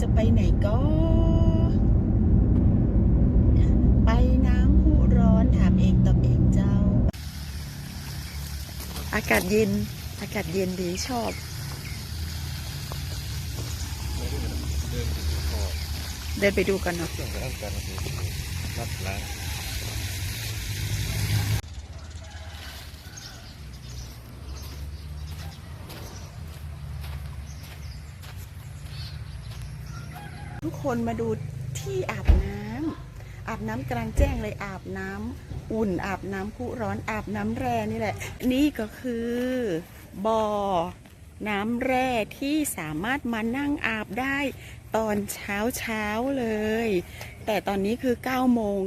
จะไปไหนก็ ไปน้ำพุร้อนถามเองตอบเองเจ้า อากาศเย็น อากาศเย็นดีชอบ เดินไปดูกันเนาะ เครื่องร่างกายมันรับร้าน ทุกคนมาดูที่อาบน้ำอาบน้ำกลางแจ้งเลยอาบน้ำอุ่นอาบน้ำพุร้อนอาบน้ำแร่นี่แหละ นี่ก็คือบ่อน้ำแร่ที่สามารถมานั่งอาบได้ตอนเช้าเช้าเลย แต่ตอนนี้คือ9โมง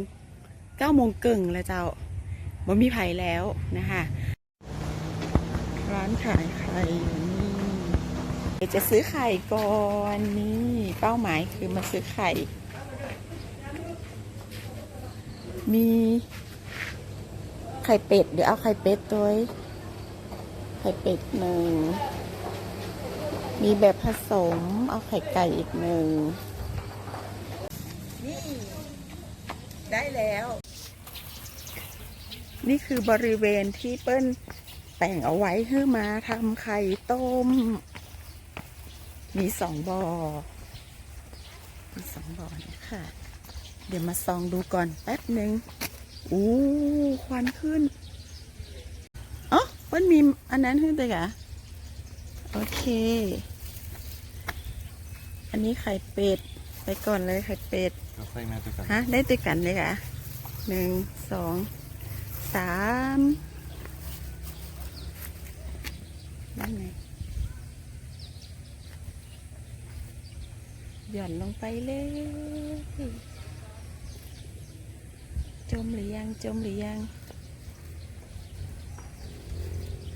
9โมงกึ่งแล้วเจ้าบ่มีไผ่แล้วนะคะ ร้านขายไข่ เดี๋ยวจะซื้อไข่ก่อนนี่เป้าหมายคือมาซื้อไข่ มีไข่เป็ด เดี๋ยวเอาไข่เป็ดตัวไข่เป็ดหนึ่ง มีแบบผสม เอาไข่ไก่อีกหนึ่ง นี่ ได้แล้ว นี่คือบริเวณที่เปิ้ลแต่งเอาไว้เพื่อมาทำไข่ต้ม มีสองบอ่อมีสองบ่อเนี่ยค่ะ เดี๋ยวมาซองดูก่อนแป๊บหนึ่งอู้ควันขึ้นอ๋อเปิ้ลมีอันนั้นขึ้นไปกะโอเค อันนี้ไข่เป็ด ไปก่อนเลยไข่เป็ดเราใส่มาด้วยกันฮะได้ด้วยกันเลยค่ะหนึ่งสองสามนั่นไง หย่อนลงไปเลย จมหรือยัง จมหรือยัง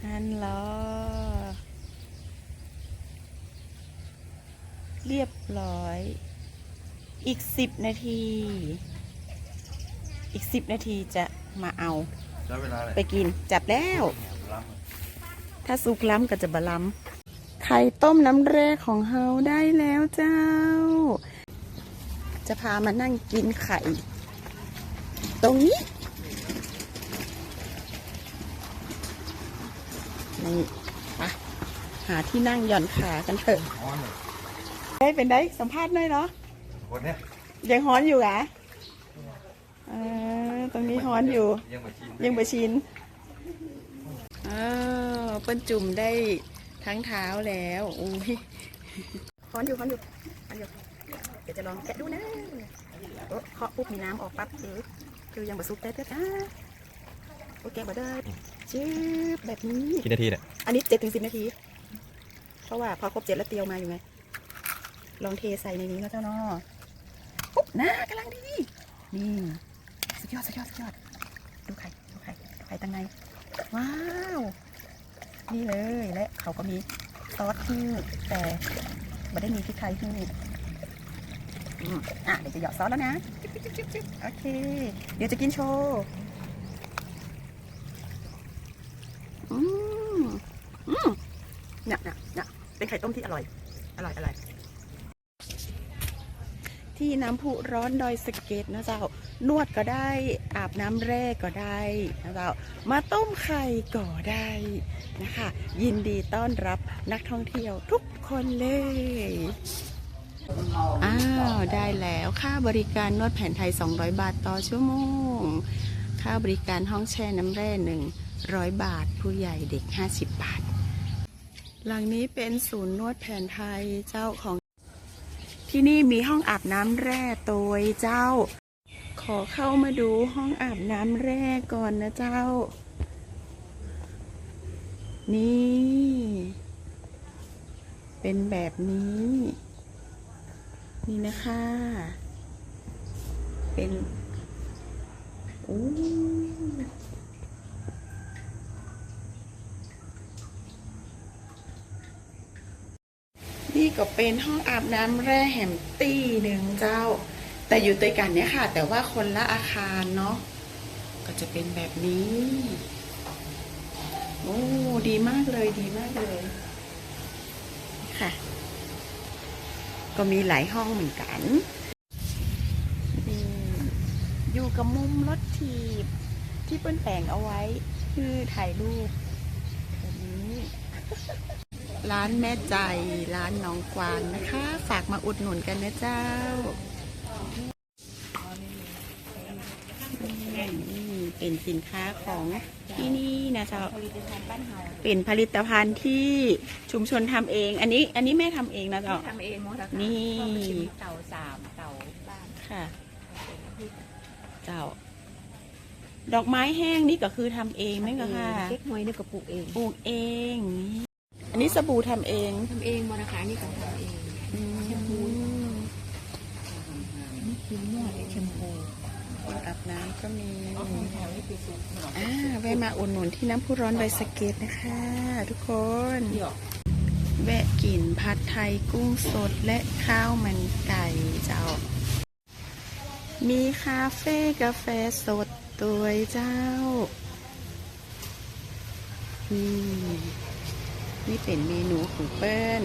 ฮันลอเรียบร้อย อีกสิบนาที อีกสิบนาทีจะมาเอา แล้วเวลาอะไรไปกินจับแล้วรับถ้าสุกล้ำก็จะบะล้ำไข่ต้มน้ำแร่ของเฮาได้แล้วเจ้า จะพามานั่งกินไข่ ตรงนี้นี่ไปหาที่นั่งหย่อนขากันเถอะฮ้ยได้เป็นได้สัมภาษณ์หน่อยเนาะคนเนี้ยยังฮ้อนอยู่เหรอเออตรงนี้ฮ้อนอยู่ ยังมาชิมยังประชินเออเปิ้นจุ่มได้ ทั้งเท้าแล้วอุ้ยฮ้อนอยู่ฮ้อนอยู่ฮ้อนอยู่ เดี๋ยวจะลองแกะดูนะโอ้เคาะปุ๊บมีน้ำออกปั๊บเออคือยังบะซุกได้เพื่อจ้าโอเคบ่ได้จืบแบบนี้กี่นาทีเนี่ยอันนี้เจ็ดถึงสิบนาที เพราะว่าพอครบเจ็ดแล้วเตียวมาอยู่ไง ลองเทใส่ในนี้แล้วเจ้าเนาะปุ๊บนะกำลังดีนี่สุดยอดสุดยอดสุดยอด ดูไข่ดูไข่ดูไข่ตังไงว้าว นี่เลยและเขาก็มีซอสที่แต่ไม่ได้มีพริกไทยที่อืมอะเดี๋ยวจะหยอดซอสแล้วนะจิ๊บจิ๊บโอเค เดี๋ยวจะกินโชว์อืมอืมเนี่ยเนี่ยเนี่ยเป็นไข่ต้มที่อร่อย อร่อย อร่อย ที่น้ำพุร้อนดอยสเก็ดนะเจ้า นวดก็ได้อาบน้ำแร่ก็ได้นะเจ้า มาต้มไข่ก็ได้นะคะ ยินดีต้อนรับนักท่องเที่ยวทุกคนเลย อ้าว ได้แล้วค่าบริการนวดแผนไทย 200 บาทต่อชั่วโมง ค่าบริการห้องแช่น้ำแร่ 100 บาท ผู้ใหญ่เด็ก 50 บาท หลังนี้เป็นศูนย์นวดแผนไทยเจ้าของที่นี่มีห้องอาบน้ำแร่โดยเจ้า ขอเข้ามาดูห้องอาบน้ำแร่ก่อนนะเจ้า นี่ เป็นแบบนี้ นี่นะคะ เป็นโอ้นี่ก็เป็นห้องอาบน้ำแร่แหมตี้หนึ่งเจ้า แต่อยู่ด้วยกันเนี่ยค่ะ แต่ว่าคนละอาคารเนาะก็จะเป็นแบบนี้โอ้ดีมากเลยดีมากเลย ค่ะ ก็มีหลายห้องเหมือนกันนี่อยู่กับมุมรถถีบ ที่เปิ้นแต่งเอาไว้ คือถ่ายรูปแบบนี้ร้านแม่ใจร้านน้องกวางนะคะ ฝากมาอุดหนุนกันนะเจ้า เป็นสินค้าของที่นี่นะเจ้าผลิตภัณฑ์บ้านเฮาเป็นผลิตภัณฑ์ที่ชุมชนทำเอง อันนี้อันนี้แม่ทำเองนะเจ้าทำเองหมดแล้วค่ะนี่ก็ไปชิมเต่าสามเต่าบ้านค่ะเจ้าดอกไม้แห้งนี่ก็คือทำเองไหมคะค่ะเก๊กฮวยนี่ก็ปลูกเองปลูกเองนี่อันนี้สบู่ทำเองทำเองหมดนะคะนี่ก็ทำเอง แชมพู นี่คือเนื้อเลยแชมพูคนอาบน้ำก็มีอ่าแวะมาอุดหนุนที่น้ำพุร้อนใบสะเก็ตนะคะ ทุกคนเดี๋ยวแวะกินผัดไทยกุ้งสดและข้าวมันไก่เจ้า มีคาเฟ่กาแฟสดตัวเจ้านี่นี่เป็นเมนูของเปิ้ล